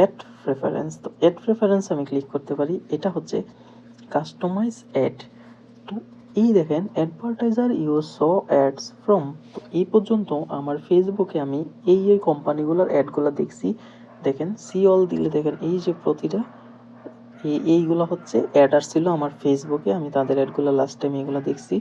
Add preference তো ad preference আমি click করতে পারি। এটা হচ্ছে কাস্টমাইজ অ্যাড তো এই দেখেন advertiser you saw ads from তো এই পর্যন্ত আমার ফেসবুকে আমি এই এই কোম্পানিগুলোর অ্যাডগুলো দেখছি। দেখেন সি অল দিলে দেখেন, এই যে প্রতিটা, এই এইগুলো হচ্ছে অ্যাড আসছিল আমার ফেসবুকে আমি তাদের অ্যাডগুলো লাস্ট টাইম এগুলো দেখছি।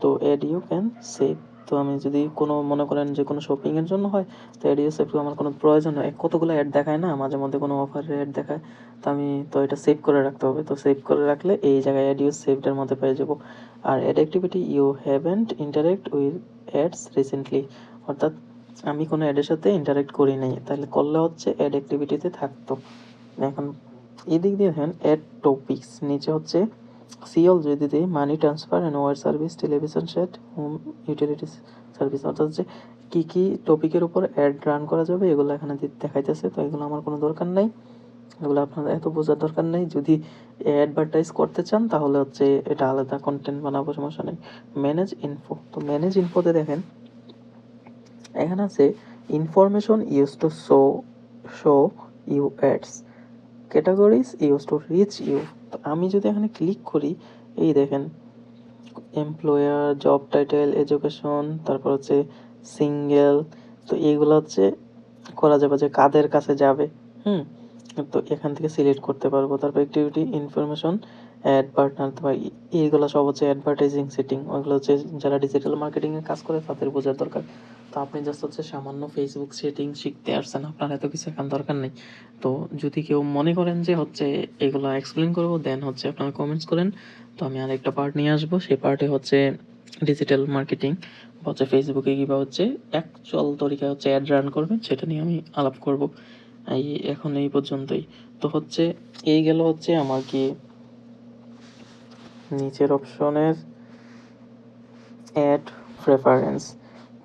তো অ্যাড ইউ ক্যান সেভ তো আমি যদি কোনো, মনে করেন যে কোনো শপিংয়ের জন্য হয়, তো ইউ সেভ আমার কোনো প্রয়োজন হয়। কতগুলো অ্যাড দেখায় না, মাঝে মধ্যে কোনো অফারের অ্যাড দেখায়। তো আমি, তো এটা সেভ করে রাখতে হবে। তো সেভ করে রাখলে এই জায়গায় অ্যাড ইউ সেভডের মধ্যে পেয়ে যাব। আর ad activity you haven't interact with ads recently অর্থাৎ আমি কোনো অ্যাডের সাথে ইন্টারেক্ট করি নাই। তাহলে করলে হচ্ছে অ্যাড অ্যাক্টিভিটিতে থাকতো। এখন এদিক দিয়ে দেখেন অ্যাড টপিকস নিচে হচ্ছে সিএল যদি দিই money transfer and wire service television set home utilities service অর্থাৎ যে কী কী টপিকের উপর অ্যাড রান করা যাবে, এগুলো এখানে দেখাইতেছে, তো এগুলো আমার কোনো দরকার নাই। এগুলো আপনাদের এত বোঝার দরকার নেই, যদি অ্যাডভার্টাইজ করতে চান, তাহলে হচ্ছে এটা আলাদা কন্টেন্ট বানাবো, সমস্যা নেই। ম্যানেজ ইনফো তো ম্যানেজ ইনফোতে দেখেন, এখানে আছে information use to show show you ads categories you to reach you তো আমি যদি এখানে ক্লিক করি, এই দেখেন এমপ্লয়ার জব টাইটেল এডুকেশন তারপর হচ্ছে সিঙ্গেল তো এইগুলো হচ্ছে করা যাবে যে কাদের কাছে যাবে, হুম? তো এখান থেকে সিলেক্ট করতে পারব। তারপর অ্যাক্টিভিটি ইনফরমেশন অ্যাড পার্টনার বা এইগুলো সব হচ্ছে অ্যাডভার্টাইজিং সেটিং ওইগুলো হচ্ছে যারা ডিজিটাল মার্কেটিংয়ে কাজ করে তাদের বোঝার দরকার। তো আপনি জাস্ট হচ্ছে সামান্য ফেসবুক সেটিং শিখতে আসছেন, আপনার এত কিছু এখন দরকার নেই। তো যদি কেউ মনে করেন যে হচ্ছে এগুলো এক্সপ্লেন করব দেন হচ্ছে আপনারা কমেন্টস করেন। তো আমি আরেকটা পার্ট নিয়ে আসব, সেই পার্টে হচ্ছে ডিজিটাল মার্কেটিং হচ্ছে ফেসবুকে কীভাবে হচ্ছে অ্যাকচুয়াল তরিকায় হচ্ছে অ্যাড রান করবেন, সেটা নিয়ে আমি আলাপ করব। এই এখন এই পর্যন্তই। তো হচ্ছে এই গেল হচ্ছে আমার কি নিচের অপশনের অ্যাড প্রেফারেন্স